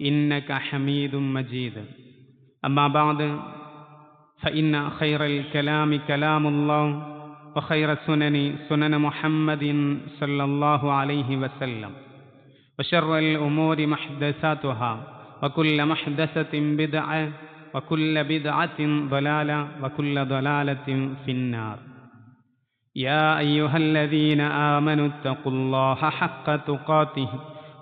إنك حميد مجيد. أما بعد فإن خير الكلام كلام الله وخير السنن سنن محمد صلى الله عليه وسلم. وشر الأمور محدثاتها وكل محدثة بدعة وكل بدعة ضلالة وكل ضلالة في النار. يا أيها الذين آمنوا اتقوا الله حق تقاته.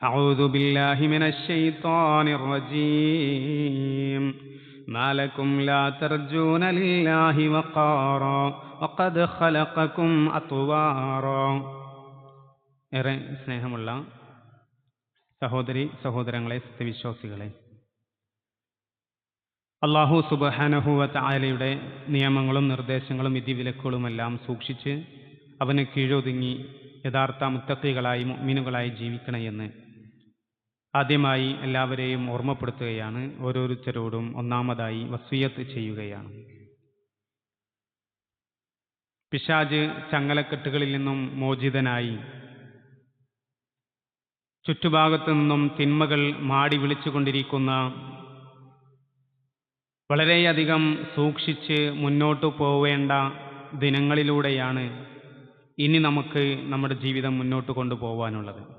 أعوذ بالله من الشيطان الرجيم ما لكم لا ترجون لله وقارا وقد خلقكم أطوارا ഏറെ സ്നേഹമുള്ള സഹോദരി സഹോദരങ്ങളെ സത്യവിശ്വാസികളെ അള്ളാഹു സുബഹാനഹുവ തായാലയുടെ നിയമങ്ങളും നിർദ്ദേശങ്ങളും വിധിവിലക്കുകളുമെല്ലാം സൂക്ഷിച്ച് അവന് കീഴൊതുങ്ങി യഥാർത്ഥ മുത്തക്കികളായി മീനുകളായി ജീവിക്കണമെന്ന് ആദ്യമായി എല്ലാവരെയും ഓർമ്മപ്പെടുത്തുകയാണ്. ഓരോരുത്തരോടും ഒന്നാമതായി വസ്വിയത്ത് ചെയ്യുകയാണ്. പിശാജ് ചങ്ങലക്കെട്ടുകളിൽ നിന്നും മോചിതനായി. ചുറ്റുഭാഗത്തു നിന്നും തിന്മകൾ മാടി വിളിച്ചുകൊണ്ടിരിക്കുന്ന വളരെയധികം സൂക്ഷിച്ച് മുന്നോട്ടു പോവേണ്ട ദിനങ്ങളിലൂടെയാണ് ഇനി നമുക്ക് നമ്മുടെ ജീവിതം മുന്നോട്ട് കൊണ്ടുപോകാനുള്ളത്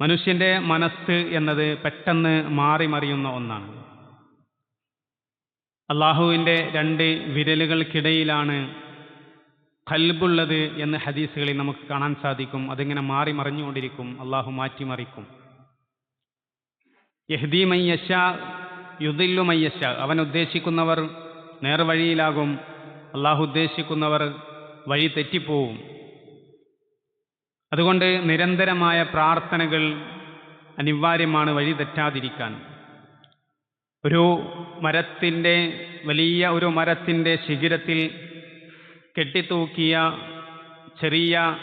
മനുഷ്യന്റെ മനസ്സ് എന്നത് പെട്ടെന്ന് മാറി മറിയുന്ന ഒന്നാണ്. അള്ളാഹുവിന്റെ രണ്ട് വിരലുകൾക്കിടയിലാണ് കൽബുള്ളത് എന്ന് ഹദീസുകളിൽ നമുക്ക് കാണാൻ സാധിക്കും. അതിങ്ങനെ മാറി മറിഞ്ഞുകൊണ്ടിരിക്കും. അള്ളാഹു മാറ്റിമറിക്കും യഹ്ദി മയ്യശ യുദില്ലു മയ്യശ അവൻ ഉദ്ദേശിക്കുന്നവർ നേർവഴിയിലാകും. അള്ളാഹു ഉദ്ദേശിക്കുന്നവർ വഴി തെറ്റിപ്പോവും. അതുകൊണ്ട് നിരന്തരമായ പ്രാർത്ഥനകൾ അനിവാര്യമാണ് വഴി തെറ്റാതിരിക്കാൻ. ഒരു മരത്തിന്റെ വലിയ ഒരു മരത്തിന്റെ ശിഖിരത്തിൽ കെട്ടിത്തൂക്കിയ ചെറിയ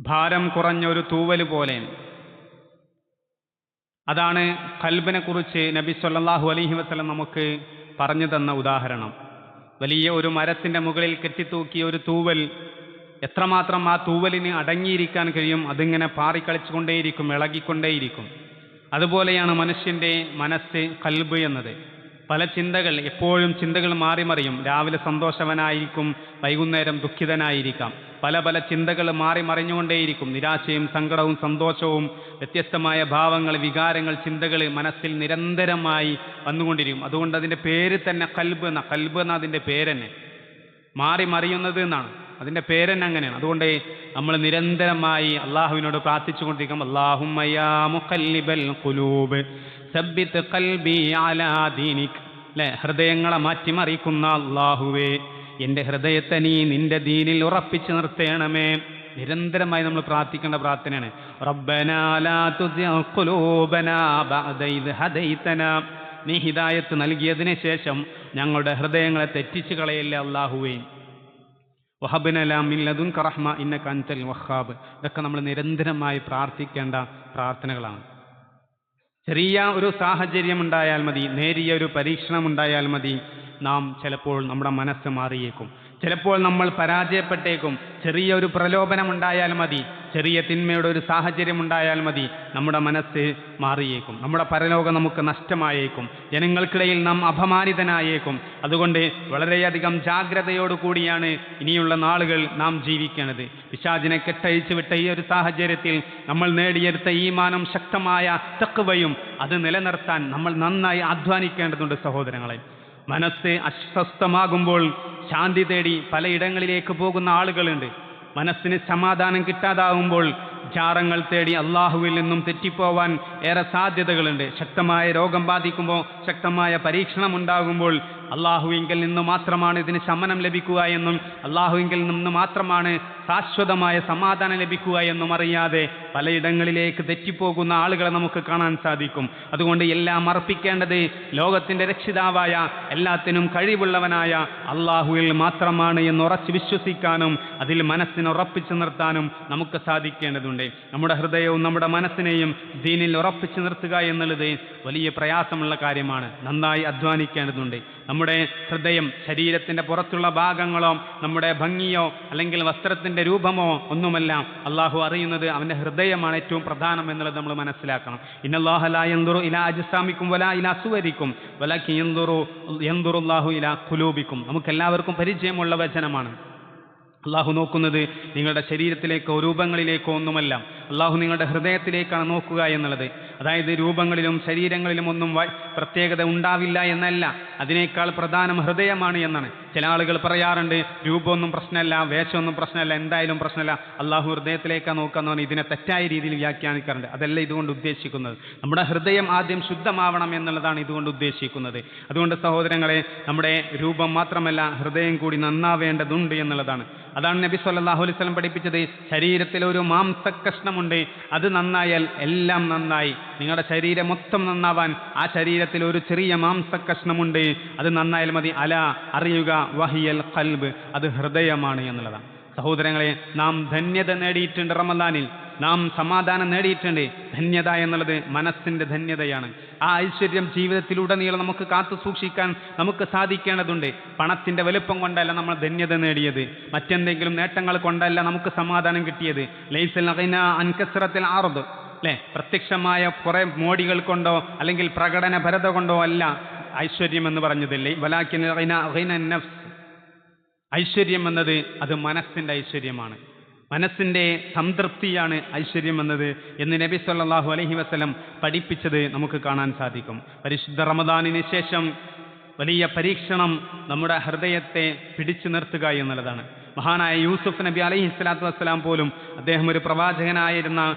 ഭാരം കുറഞ്ഞ ഒരു തൂവൽ പോലെ. അതാണ് കൽബിനെക്കുറിച്ച് നബി സല്ലാഹു അലഹി വസ്ലം നമുക്ക് പറഞ്ഞു തന്ന ഉദാഹരണം. വലിയ ഒരു മരത്തിന്റെ മുകളിൽ കെട്ടിത്തൂക്കിയ ഒരു തൂവൽ എത്രമാത്രം ആ തൂവലിന് അടങ്ങിയിരിക്കാൻ കഴിയും? അതിങ്ങനെ പാറിക്കളിച്ചുകൊണ്ടേയിരിക്കും ഇളകിക്കൊണ്ടേയിരിക്കും. അതുപോലെയാണ് മനുഷ്യന്റെ മനസ്സ് കൽബ് എന്നത്. പല ചിന്തകൾ എപ്പോഴും ചിന്തകൾ മാറി മറിയും രാവിലെ സന്തോഷവനായിരിക്കും വൈകുന്നേരം ദുഃഖിതനായിരിക്കാം. പല പല ചിന്തകൾ മാറി മറിഞ്ഞുകൊണ്ടേയിരിക്കും നിരാശയും സങ്കടവും സന്തോഷവും വ്യത്യസ്തമായ ഭാവങ്ങൾ വികാരങ്ങൾ ചിന്തകൾ മനസ്സിൽ നിരന്തരമായി വന്നുകൊണ്ടിരിക്കും. അതുകൊണ്ട് അതിന്റെ പേര് തന്നെ കൽബ് എന്ന. കൽബ് എന്ന അതിന്റെ പേരന്നെ മാറി മറിയുന്നത് എന്നാണ്. അതിന്റെ പേരന്നെ അങ്ങനെയാണ്. അതുകൊണ്ട് നമ്മൾ നിരന്തരമായി അള്ളാഹുവിനോട് പ്രാർത്ഥിച്ചുകൊണ്ടിരിക്കും അല്ലേ ഹൃദയങ്ങളെ മാറ്റിമറിക്കുന്ന അള്ളാഹുവേ എന്റെ ഹൃദയത്തെ നീ നിന്റെ ദീനിൽ ഉറപ്പിച്ചു നിർത്തേണമേ. നിരന്തരമായി നമ്മൾ പ്രാർത്ഥിക്കേണ്ട പ്രാർത്ഥനയാണ്. നീ ഹിദായത്ത് നൽകിയതിന് ശേഷം ഞങ്ങളുടെ ഹൃദയങ്ങളെ തെറ്റിച്ചു കളയല്ലേ അള്ളാഹുവേ. വഹാബ് ഇതൊക്കെ നമ്മൾ നിരന്തരമായി പ്രാർത്ഥിക്കേണ്ട പ്രാർത്ഥനകളാണ്. ചെറിയ ഒരു സാഹചര്യം ഉണ്ടായാൽ മതി നേരിയ ഒരു പരീക്ഷണം ഉണ്ടായാൽ മതി. നാം ചിലപ്പോൾ നമ്മുടെ മനസ്സ് മാറിയേക്കും. ചിലപ്പോൾ നമ്മൾ പരാജയപ്പെട്ടേക്കും. ചെറിയൊരു പ്രലോഭനം ഉണ്ടായാൽ മതി. ചെറിയ തിന്മയുടെ ഒരു സാഹചര്യം ഉണ്ടായാൽ മതി. നമ്മുടെ മനസ്സ് മാറിയേക്കും. നമ്മുടെ പരലോകം നമുക്ക് നഷ്ടമായേക്കും. ജനങ്ങൾക്കിടയിൽ നാം അപമാനിതനായേക്കും. അതുകൊണ്ട് വളരെയധികം ജാഗ്രതയോടുകൂടിയാണ് ഇനിയുള്ള നാളുകൾ നാം ജീവിക്കേണ്ടത്. പിശാചിനെ കെട്ടഴിച്ചു വിട്ട ഈ ഒരു സാഹചര്യത്തിൽ നമ്മൾ നേടിയെടുത്ത ഈ മാനം ശക്തമായ തക്കവയും അത് നിലനിർത്താൻ നമ്മൾ നന്നായി അധ്വാനിക്കേണ്ടതുണ്ട് സഹോദരങ്ങളെ. മനസ്സ് അസ്വസ്ഥമാകുമ്പോൾ ശാന്തി തേടി പലയിടങ്ങളിലേക്ക് പോകുന്ന ആളുകളുണ്ട്. മനസ്സിന് സമാധാനം കിട്ടാതാവുമ്പോൾ ജാറങ്ങൾ തേടി അള്ളാഹുവിൽ നിന്നും തെറ്റിപ്പോവാൻ ഏറെ സാധ്യതകളുണ്ട്. ശക്തമായ രോഗം ബാധിക്കുമ്പോൾ ശക്തമായ പരീക്ഷണം ഉണ്ടാകുമ്പോൾ അള്ളാഹുവിങ്കിൽ നിന്ന് മാത്രമാണ് ഇതിന് ശമനം ലഭിക്കുക എന്നും അള്ളാഹുവിങ്കിൽ നിന്ന് മാത്രമാണ് ശാശ്വതമായ സമാധാനം ലഭിക്കുക എന്നും അറിയാതെ പലയിടങ്ങളിലേക്ക് തെറ്റിപ്പോകുന്ന ആളുകളെ നമുക്ക് കാണാൻ സാധിക്കും. അതുകൊണ്ട് എല്ലാം അർപ്പിക്കേണ്ടത് ലോകത്തിന്റെ രക്ഷിതാവായ എല്ലാത്തിനും കഴിവുള്ളവനായ അള്ളാഹുവിൽ മാത്രമാണ് എന്ന് ഉറച്ച് വിശ്വസിക്കാനും അതിൽ മനസ്സിനെ ഉറപ്പിച്ചു നിർത്താനും നമുക്ക് സാധിക്കേണ്ടതുണ്ട്. നമ്മുടെ ഹൃദയവും നമ്മുടെ മനസ്സിനെയും ദീനിൽ ഉറപ്പിച്ചു നിർത്തുക എന്നുള്ളത് വലിയ പ്രയാസമുള്ള കാര്യമാണ്. നന്നായി അധ്വാനിക്കേണ്ടതുണ്ട്. നമ്മുടെ ഹൃദയം ശരീരത്തിന്റെ പുറത്തുള്ള ഭാഗങ്ങളോ നമ്മുടെ ഭംഗിയോ അല്ലെങ്കിൽ വസ്ത്രത്തിന്റെ രൂപമോ ഒന്നുമല്ല. അള്ളാഹു അറിയുന്നത് അവന്റെ ഹൃദയമാണ് ഏറ്റവും പ്രധാനം എന്നുള്ളത് നമ്മൾ മനസ്സിലാക്കണം. ഇന്നല്ലാഹല എന്തുറു ഇല അജിസ്ലാമിക്കും വല ഇല സുവരിക്കും. വലക്കി എന്തുറു എന്തുറുല്ലാഹു ഇല കുലൂബിക്കും നമുക്ക് എല്ലാവർക്കും പരിചയമുള്ള വചനമാണ്. അള്ളാഹു നോക്കുന്നത് നിങ്ങളുടെ ശരീരത്തിലേക്കോ രൂപങ്ങളിലേക്കോ ഒന്നുമല്ല. അള്ളാഹു നിങ്ങളുടെ ഹൃദയത്തിലേക്കാണ് നോക്കുക എന്നുള്ളത്. അതായത് രൂപങ്ങളിലും ശരീരങ്ങളിലും ഒന്നും പ്രത്യേകത ഉണ്ടാവില്ല എന്നല്ല. അതിനേക്കാൾ പ്രധാനം ഹൃദയമാണ് എന്നാണ്. ചില ആളുകൾ പറയാറുണ്ട് രൂപമൊന്നും പ്രശ്നമല്ല വേഷമൊന്നും പ്രശ്നമല്ല എന്തായാലും പ്രശ്നമല്ല. അള്ളാഹു ഹൃദയത്തിലേക്കാണ് നോക്കാന്ന് പറഞ്ഞാൽ ഇതിനെ തെറ്റായ രീതിയിൽ വ്യാഖ്യാനിക്കാറുണ്ട്. അതല്ല ഇതുകൊണ്ട് ഉദ്ദേശിക്കുന്നത്. നമ്മുടെ ഹൃദയം ആദ്യം ശുദ്ധമാവണം എന്നുള്ളതാണ് ഇതുകൊണ്ട് ഉദ്ദേശിക്കുന്നത്. അതുകൊണ്ട് സഹോദരങ്ങളെ നമ്മുടെ രൂപം മാത്രമല്ല ഹൃദയം കൂടി നന്നാവേണ്ടതുണ്ട് എന്നുള്ളതാണ്. അതാണ് നബി സല്ലാഹു അലൈവലം പഠിപ്പിച്ചത്. ശരീരത്തിൽ ഒരു മാംസ കഷ്ണമുണ്ട്. അത് നന്നായാൽ എല്ലാം നന്നായി. നിങ്ങളുടെ ശരീരം മൊത്തം നന്നാവാൻ ആ ശരീരത്തിൽ ഒരു ചെറിയ മാംസക്കഷ്ണമുണ്ട്. അത് നന്നായാൽ മതി. അല അറിയുക വഹിയൽ കൽബ് അത് ഹൃദയമാണ് എന്നുള്ളതാണ്. സഹോദരങ്ങളെ നാം ധന്യത നേടിയിട്ടുണ്ട് റമദാനിൽ. നാം സമാധാനം നേടിയിട്ടുണ്ട്. ധന്യത എന്നുള്ളത് മനസ്സിന്റെ ധന്യതയാണ്. ആ ഐശ്വര്യം ജീവിതത്തിലുടനീളം നമുക്ക് കാത്തു സൂക്ഷിക്കാൻ നമുക്ക് സാധിക്കേണ്ടതുണ്ട്. പണത്തിന്റെ വലുപ്പം കൊണ്ടല്ല നമ്മൾ ധന്യത നേടിയത്. മറ്റെന്തെങ്കിലും നേട്ടങ്ങൾ കൊണ്ടല്ല നമുക്ക് സമാധാനം കിട്ടിയത്. ലൈസൽ അൻകസ്രത്തിൽ ആറുത് അല്ലേ പ്രത്യക്ഷമായ കുറേ മോടികൾ കൊണ്ടോ അല്ലെങ്കിൽ പ്രകടന ഭരത കൊണ്ടോ അല്ല ഐശ്വര്യം എന്ന് പറഞ്ഞതില്ലേ നഫ്സ്. ഐശ്വര്യം എന്നത് അത് മനസ്സിന്റെ ഐശ്വര്യമാണ്. മനസ്സിന്റെ സംതൃപ്തിയാണ് ഐശ്വര്യം എന്നത് എന്ന് നബി സല്ലാഹു അലഹി വസ്ലം പഠിപ്പിച്ചത് നമുക്ക് കാണാൻ സാധിക്കും. പരിശുദ്ധ റമദാനിന് ശേഷം വലിയ പരീക്ഷണം നമ്മുടെ ഹൃദയത്തെ പിടിച്ചു നിർത്തുക എന്നുള്ളതാണ്. മഹാനായ യൂസുഫ് നബി അലൈഹി സ്വലാത്തു വസ്സലാം പോലും അദ്ദേഹം ഒരു പ്രവാചകനായിരുന്ന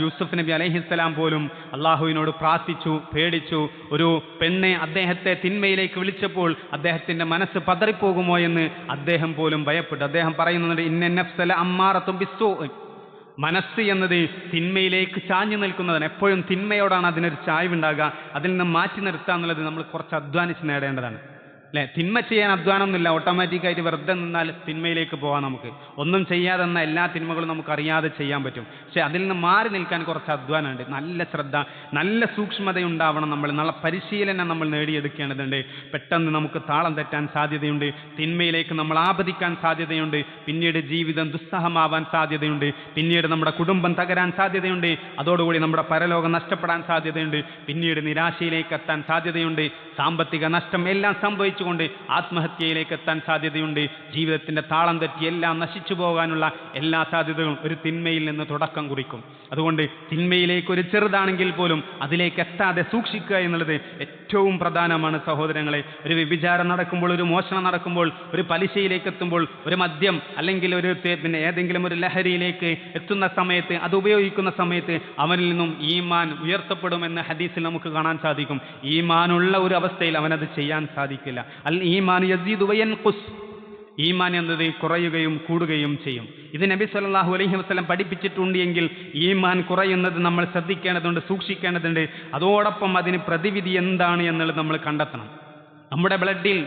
യൂസുഫ് നബി അലൈഹി സ്വലാം പോലും അള്ളാഹുവിനോട് പ്രാർത്ഥിച്ചു പേടിച്ചു. ഒരു പെണ്ണെ അദ്ദേഹത്തെ തിന്മയിലേക്ക് വിളിച്ചപ്പോൾ അദ്ദേഹത്തിന്റെ മനസ്സ് പതറിപ്പോകുമോ എന്ന് അദ്ദേഹം പോലും ഭയപ്പെട്ടു. അദ്ദേഹം പറയുന്നുണ്ട് ഇന്ന നഫ്സല അമ്മാറത്തും ബിസ്സൂ. മനസ്സ് എന്നത് തിന്മയിലേക്ക് ചാഞ്ഞു നിൽക്കുന്നതാണ്. എപ്പോഴും തിന്മയോടാണ് അതിനൊരു ചായ്വുണ്ടാകുക. അതിൽ നിന്ന് മാറ്റി നിർത്തുക എന്നുള്ളത് നമ്മൾ കുറച്ച് അധ്വാനിച്ച് നേടേണ്ടതാണ്. അല്ലേ? തിന്മ ചെയ്യാൻ അധ്വാനമൊന്നുമില്ല. ഓട്ടോമാറ്റിക്കായിട്ട് വെറുതെ നിന്നാൽ തിന്മയിലേക്ക് പോകാം നമുക്ക്. ഒന്നും ചെയ്യാതെ നിന്ന എല്ലാ തിന്മകളും നമുക്ക് അറിയാതെ ചെയ്യാൻ പറ്റും. പക്ഷെ അതിൽ നിന്ന് മാറി നിൽക്കാൻ കുറച്ച് അധ്വാനമുണ്ട്. നല്ല ശ്രദ്ധ നല്ല സൂക്ഷ്മതയുണ്ടാവണം നമ്മൾ. നല്ല പരിശീലനം നമ്മൾ നേടിയെടുക്കേണ്ടതുണ്ട്. പെട്ടെന്ന് നമുക്ക് താളം തെറ്റാൻ സാധ്യതയുണ്ട്. തിന്മയിലേക്ക് നമ്മൾ ആപതിക്കാൻ സാധ്യതയുണ്ട്. പിന്നീട് ജീവിതം ദുസ്സഹമാവാൻ സാധ്യതയുണ്ട്. പിന്നീട് നമ്മുടെ കുടുംബം തകരാൻ സാധ്യതയുണ്ട്. അതോടുകൂടി നമ്മുടെ പരലോകം നഷ്ടപ്പെടാൻ സാധ്യതയുണ്ട്. പിന്നീട് നിരാശയിലേക്ക് എത്താൻ സാധ്യതയുണ്ട്. സാമ്പത്തിക നഷ്ടം എല്ലാം സംഭവിച്ചുകൊണ്ട് ആത്മഹത്യയിലേക്ക് എത്താൻ സാധ്യതയുണ്ട്. ജീവിതത്തിന്റെ താളം തെറ്റി എല്ലാം നശിച്ചു പോകാനുള്ള എല്ലാ സാധ്യതകളും ഒരു തിന്മയിൽ നിന്ന് തുടക്കം കുറിക്കും. അതുകൊണ്ട് തിന്മയിലേക്ക് ഒരു ചെറുതാണെങ്കിൽ പോലും അതിലേക്ക് എത്താതെ സൂക്ഷിക്കുക എന്നുള്ളത് ഏറ്റവും പ്രധാനമാണ് സഹോദരങ്ങളെ. ഒരു വ്യഭിചാരം നടക്കുമ്പോൾ ഒരു മോഷണം നടക്കുമ്പോൾ ഒരു പലിശയിലേക്ക് എത്തുമ്പോൾ ഒരു മദ്യം അല്ലെങ്കിൽ ഒരു പിന്നെ ഏതെങ്കിലും ഒരു ലഹരിയിലേക്ക് എത്തുന്ന സമയത്ത് അത് ഉപയോഗിക്കുന്ന സമയത്ത് അവനിൽ നിന്നും ഈമാൻ ഉയർത്തപ്പെടുമെന്ന് ഹദീസിൽ നമുക്ക് കാണാൻ സാധിക്കും. ഈമാനുള്ള ഒരു അവസ്ഥയിൽ അവനത് ചെയ്യാൻ സാധിക്കില്ല. അൽ ഈമാൻ വയൻ വയൻഖുസ് ഈമാൻ എന്നത് കുറയുകയും കൂടുകയും ചെയ്യും. ഇത് നബി സല്ലാഹു അലൈഹി വസ്ലം പഠിപ്പിച്ചിട്ടുണ്ട് എങ്കിൽ ഈമാൻ കുറയുന്നത് നമ്മൾ ശ്രദ്ധിക്കേണ്ടതുണ്ട് സൂക്ഷിക്കേണ്ടതുണ്ട്. അതോടൊപ്പം അതിന് പ്രതിവിധി എന്താണ് എന്നുള്ളത് നമ്മൾ കണ്ടെത്തണം. നമ്മുടെ ബ്ലഡിൽ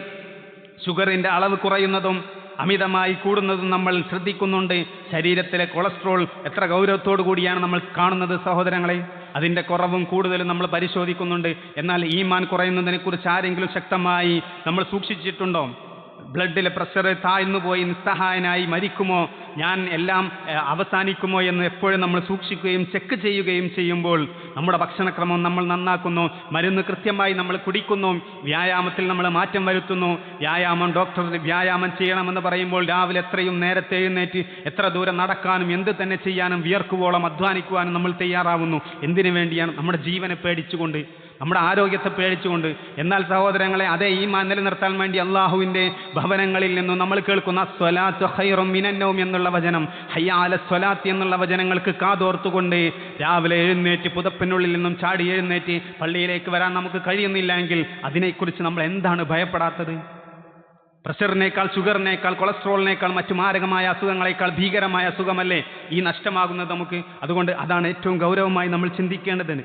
ഷുഗറിന്റെ അളവ് കുറയുന്നതും അമിതമായി കൂടുന്നതും നമ്മൾ ശ്രദ്ധിക്കുന്നുണ്ട്. ശരീരത്തിലെ കൊളസ്ട്രോൾ എത്ര ഗൗരവത്തോടു കൂടിയാണ് നമ്മൾ കാണുന്നത് സഹോദരങ്ങളെ? അതിന്റെ കുറവും കൂടുതലും നമ്മൾ പരിശോധിക്കുന്നുണ്ട്. എന്നാൽ ഈമാൻ കുറയുന്നതിനെക്കുറിച്ച് ആരെങ്കിലും ശക്തമായി നമ്മൾ സൂക്ഷിച്ചിട്ടുണ്ടോ? ബ്ലഡിലെ പ്രഷർ താഴ്ന്നു പോയി നിസ്സഹായനായി മരിക്കുമോ ഞാൻ എല്ലാം അവസാനിക്കുമോ എന്ന് എപ്പോഴും നമ്മൾ സൂക്ഷിക്കുകയും ചെക്ക് ചെയ്യുകയും ചെയ്യുമ്പോൾ നമ്മുടെ ഭക്ഷണക്രമം നമ്മൾ നന്നാക്കുന്നു. മരുന്ന് കൃത്യമായി നമ്മൾ കുടിക്കുന്നു. വ്യായാമത്തിൽ നമ്മൾ മാറ്റം വരുത്തുന്നു. വ്യായാമം ഡോക്ടർ വ്യായാമം ചെയ്യണമെന്ന് പറയുമ്പോൾ രാവിലെ എത്രയും നേരത്തെ എഴുന്നേറ്റ് എത്ര ദൂരം നടക്കാനും എന്ത് തന്നെ ചെയ്യാനും വിയർക്കുവോളം അധ്വാനിക്കുവാനും നമ്മൾ തയ്യാറാവുന്നു. എന്തിനു വേണ്ടിയാണ്? നമ്മുടെ ജീവനെ പേടിച്ചുകൊണ്ട് നമ്മുടെ ആരോഗ്യത്തെ പേടിച്ചുകൊണ്ട്. എന്നാൽ സഹോദരങ്ങളെ അതേ ഈ മാൻ നിലനിർത്താൻ വേണ്ടി അള്ളാഹുവിന്റെ ഭവനങ്ങളിൽ നിന്നും നമ്മൾ കേൾക്കുന്ന സ്വലാത്ത് ഹൈറും മിനന്നവും എന്നുള്ള വചനം ഹയ്യാല സ്വലാത്ത് എന്നുള്ള വചനങ്ങൾക്ക് കാതോർത്തുകൊണ്ട് രാവിലെ എഴുന്നേറ്റ് പുതപ്പിനുള്ളിൽ നിന്നും ചാടി എഴുന്നേറ്റ് പള്ളിയിലേക്ക് വരാൻ നമുക്ക് കഴിയുന്നില്ലെങ്കിൽ അതിനെക്കുറിച്ച് നമ്മൾ എന്താണ് ഭയപ്പെടാത്തത്? പ്രഷറിനേക്കാൾ ഷുഗറിനേക്കാൾ കൊളസ്ട്രോളിനേക്കാൾ മറ്റു മാരകമായ അസുഖങ്ങളേക്കാൾ ഭീകരമായ അസുഖമല്ലേ ഈ നഷ്ടമാകുന്നത് നമുക്ക്? അതുകൊണ്ട് അതാണ് ഏറ്റവും ഗൗരവമായി നമ്മൾ ചിന്തിക്കേണ്ടതിന്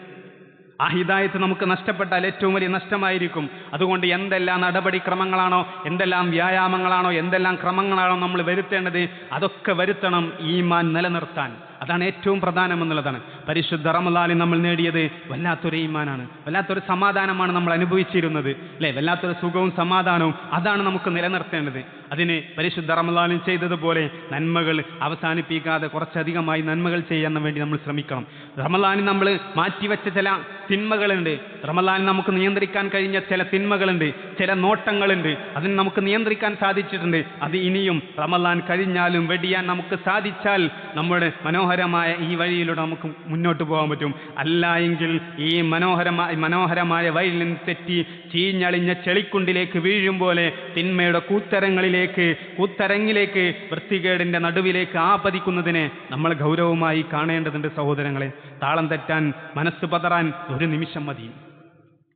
ആ ഹിദായത്ത് നമുക്ക് നഷ്ടപ്പെട്ടാൽ ഏറ്റവും വലിയ നഷ്ടമായിരിക്കും. അതുകൊണ്ട് എന്തെല്ലാം നടപടിക്രമങ്ങളാണോ എന്തെല്ലാം വ്യായാമങ്ങളാണോ എന്തെല്ലാം ക്രമങ്ങളാണോ നമ്മൾ വരുത്തേണ്ടത്? അതൊക്കെ വരുത്തണം ഈമാൻ നിലനിർത്താൻ. അതാണ് ഏറ്റവും പ്രധാനമെന്നുള്ളതാണ്. പരിശുദ്ധ റമലാലിൽ നമ്മൾ നേടിയത് വല്ലാത്തൊരു ഈമാനാണ്. വല്ലാത്തൊരു സമാധാനമാണ് നമ്മൾ അനുഭവിച്ചിരുന്നത്. അല്ലേ? വല്ലാത്തൊരു സുഖവും സമാധാനവും അതാണ് നമുക്ക് നിലനിർത്തേണ്ടത്. അതിന് പരിശുദ്ധ റമലാലിൽ ചെയ്തതുപോലെ നന്മകൾ അവസാനിപ്പിക്കാതെ കുറച്ചധികമായി നന്മകൾ ചെയ്യാൻ വേണ്ടി നമ്മൾ ശ്രമിക്കണം. റമലാനിൽ നമ്മൾ മാറ്റിവെച്ച ചില തിന്മകളുണ്ട്. റമലാനിൽ നമുക്ക് നിയന്ത്രിക്കാൻ കഴിഞ്ഞ ചില തിന്മകളുണ്ട്. ചില നോട്ടങ്ങളുണ്ട്. അതിന് നമുക്ക് നിയന്ത്രിക്കാൻ സാധിച്ചിട്ടുണ്ട്. അത് ഇനിയും റമലാൻ കഴിഞ്ഞാലും വെടിയാൻ നമുക്ക് സാധിച്ചാൽ നമ്മുടെ മനോഹരമായ ഈ വഴിയിലൂടെ നമുക്ക് മുന്നോട്ട് പോകാൻ പറ്റും. അല്ല എങ്കിൽ ഈ മനോഹരമായ മനോഹരമായ വഴിയിൽ നിന്ന് തെറ്റി ചീഞ്ഞളിഞ്ഞ ചെളിക്കുണ്ടിലേക്ക് വീഴും പോലെ തിന്മയുടെ കൂത്തരങ്ങളിലേക്ക് കൂത്തരങ്ങിലേക്ക് വൃത്തികേടിന്റെ നടുവിലേക്ക് ആപതിക്കുന്നതിനെ നമ്മൾ ഗൗരവമായി കാണേണ്ടതുണ്ട് സഹോദരങ്ങളെ. താളം തെറ്റാൻ മനസ്സ് പതറാൻ ഒരു നിമിഷം മതി.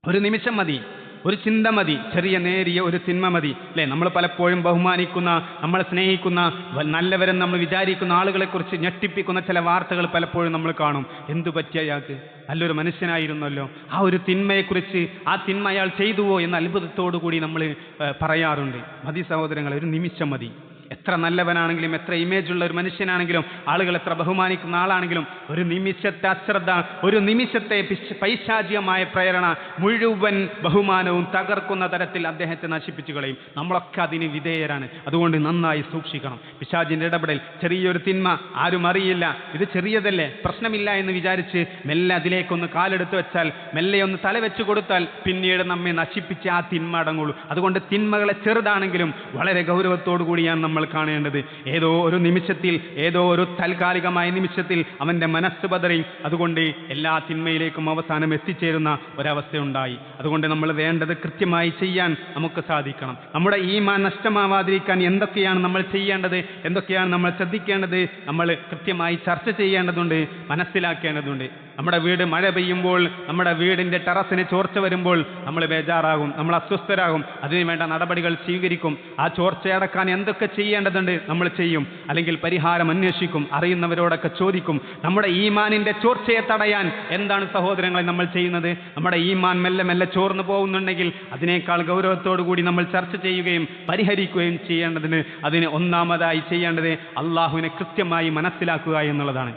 ഒരു നിമിഷം മതി. ഒരു ചിന്ത മതി ചെറിയ നേരിയ ഒരു തിന്മ മതി. അല്ലേ? നമ്മൾ പലപ്പോഴും ബഹുമാനിക്കുന്ന നമ്മൾ സ്നേഹിക്കുന്ന നല്ലവരെ നല്ലവരെന്ന് നമ്മൾ വിചാരിക്കുന്ന ആളുകളെക്കുറിച്ച് ഞെട്ടിപ്പിക്കുന്ന ചില വാർത്തകൾ പലപ്പോഴും നമ്മൾ കാണും. എന്തു പറ്റിയ അയാൾക്ക്? നല്ലൊരു മനുഷ്യനായിരുന്നല്ലോ. ആ ഒരു തിന്മയെക്കുറിച്ച് ആ തിന്മ അയാൾ ചെയ്തുവോ എന്ന അത്ഭുതത്തോടു കൂടി നമ്മൾ പറയാറുണ്ട്. മതി സഹോദരങ്ങളെ ഒരു നിമിഷം മതി. എത്ര നല്ലവനാണെങ്കിലും എത്ര ഇമേജ് ഉള്ള ഒരു മനുഷ്യനാണെങ്കിലും ആളുകൾ എത്ര ബഹുമാനിക്കുന്ന ആളാണെങ്കിലും ഒരു നിമിഷത്തെ അശ്രദ്ധ ഒരു നിമിഷത്തെ പിശ്- പൈശാചികമായ പ്രേരണ മുഴുവൻ ബഹുമാനവും തകർക്കുന്ന തരത്തിൽ അദ്ദേഹത്തെ നശിപ്പിച്ചു കളയും. നമ്മളൊക്കെ അതിന് വിധേയരാണ്. അതുകൊണ്ട് നന്നായി സൂക്ഷിക്കണം. പിശാചിന്റെ ഇടപെടൽ ചെറിയൊരു തിന്മ ആരും അറിയില്ല. ഇത് ചെറിയതല്ലേ? പ്രശ്നമില്ല എന്ന് വിചാരിച്ച് മെല്ലെ അതിലേക്കൊന്ന് കാലെടുത്ത് വെച്ചാൽ മെല്ലെ ഒന്ന് തല വെച്ച് കൊടുത്താൽ പിന്നീട് നമ്മെ നശിപ്പിച്ച് ആ തിന്മ അടങ്ങുള്ളൂ. അതുകൊണ്ട് തിന്മകളെ ചെറുതാണെങ്കിലും വളരെ ഗൗരവത്തോടു കൂടിയാണ് നമ്മൾ കാണേണ്ടത്. ഏതോ ഒരു നിമിഷത്തിൽ ഏതോ ഒരു താൽക്കാലികമായ നിമിഷത്തിൽ അവന്റെ മനസ്സ് പതറി. അതുകൊണ്ട് എല്ലാ തിന്മയിലേക്കും അവസാനം എത്തിച്ചേരുന്ന ഒരവസ്ഥയുണ്ടായി അതുകൊണ്ട് നമ്മൾ വേണ്ടത് കൃത്യമായി ചെയ്യാൻ നമുക്ക് സാധിക്കണം. നമ്മുടെ ഈ മാ നഷ്ടമാവാതിരിക്കാൻ എന്തൊക്കെയാണ് നമ്മൾ ചെയ്യേണ്ടത്? എന്തൊക്കെയാണ് നമ്മൾ ശ്രദ്ധിക്കേണ്ടത്? നമ്മൾ കൃത്യമായി ചർച്ച ചെയ്യേണ്ടതുണ്ട് മനസ്സിലാക്കേണ്ടതുണ്ട്. നമ്മുടെ വീട് മഴ പെയ്യുമ്പോൾ നമ്മുടെ വീടിന്റെ ടെറസിന് ചോർച്ച വരുമ്പോൾ നമ്മൾ ബേജാറാകും നമ്മൾ അസ്വസ്ഥരാകും അതിനു വേണ്ട നടപടികൾ സ്വീകരിക്കും. ആ ചോർച്ചയടക്കാൻ എന്തൊക്കെ ചെയ്യേണ്ടതുണ്ട് നമ്മൾ ചെയ്യും. അല്ലെങ്കിൽ പരിഹാരം അന്വേഷിക്കും അറിയുന്നവരോടൊക്കെ ചോദിക്കും. നമ്മുടെ ഈമാനിന്റെ ചോർച്ചയെ തടയാൻ എന്താണ് സഹോദരങ്ങളെ നമ്മൾ ചെയ്യുന്നത്? നമ്മുടെ ഈമാൻ മെല്ലെ മെല്ലെ ചോർന്നു പോകുന്നുണ്ടെങ്കിൽ അതിനേക്കാൾ ഗൗരവത്തോടു കൂടി നമ്മൾ ചർച്ച ചെയ്യുകയും പരിഹരിക്കുകയും ചെയ്യേണ്ടതിന് അതിന് ഒന്നാമതായി ചെയ്യേണ്ടത് അള്ളാഹുവിനെ കൃത്യമായി മനസ്സിലാക്കുക എന്നുള്ളതാണ്.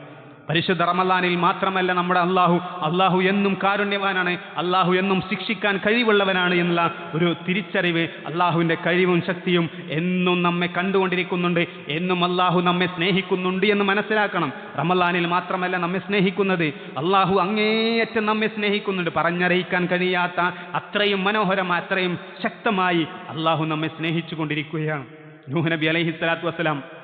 പരിശുദ്ധ റമലാനിൽ മാത്രമല്ല നമ്മുടെ അള്ളാഹു അള്ളാഹു എന്നും കാരുണ്യവാനാണ് അള്ളാഹു എന്നും ശിക്ഷിക്കാൻ കഴിവുള്ളവനാണ് എന്നുള്ള ഒരു തിരിച്ചറിവ് അള്ളാഹുവിന്റെ കഴിവും ശക്തിയും എന്നും നമ്മെ കണ്ടുകൊണ്ടിരിക്കുന്നുണ്ട് എന്നും അള്ളാഹു നമ്മെ സ്നേഹിക്കുന്നുണ്ട് എന്ന് മനസ്സിലാക്കണം. റമലാനിൽ മാത്രമല്ല നമ്മെ സ്നേഹിക്കുന്നത്. അള്ളാഹു അങ്ങേയറ്റം നമ്മെ സ്നേഹിക്കുന്നുണ്ട്. പറഞ്ഞറിയിക്കാൻ കഴിയാത്ത അത്രയും മനോഹരമായ അത്രയും ശക്തമായി അള്ളാഹു നമ്മെ സ്നേഹിച്ചു കൊണ്ടിരിക്കുകയാണ് നൂഹ് നബി അലൈഹി സ്വലാത്തു വസ്സലാം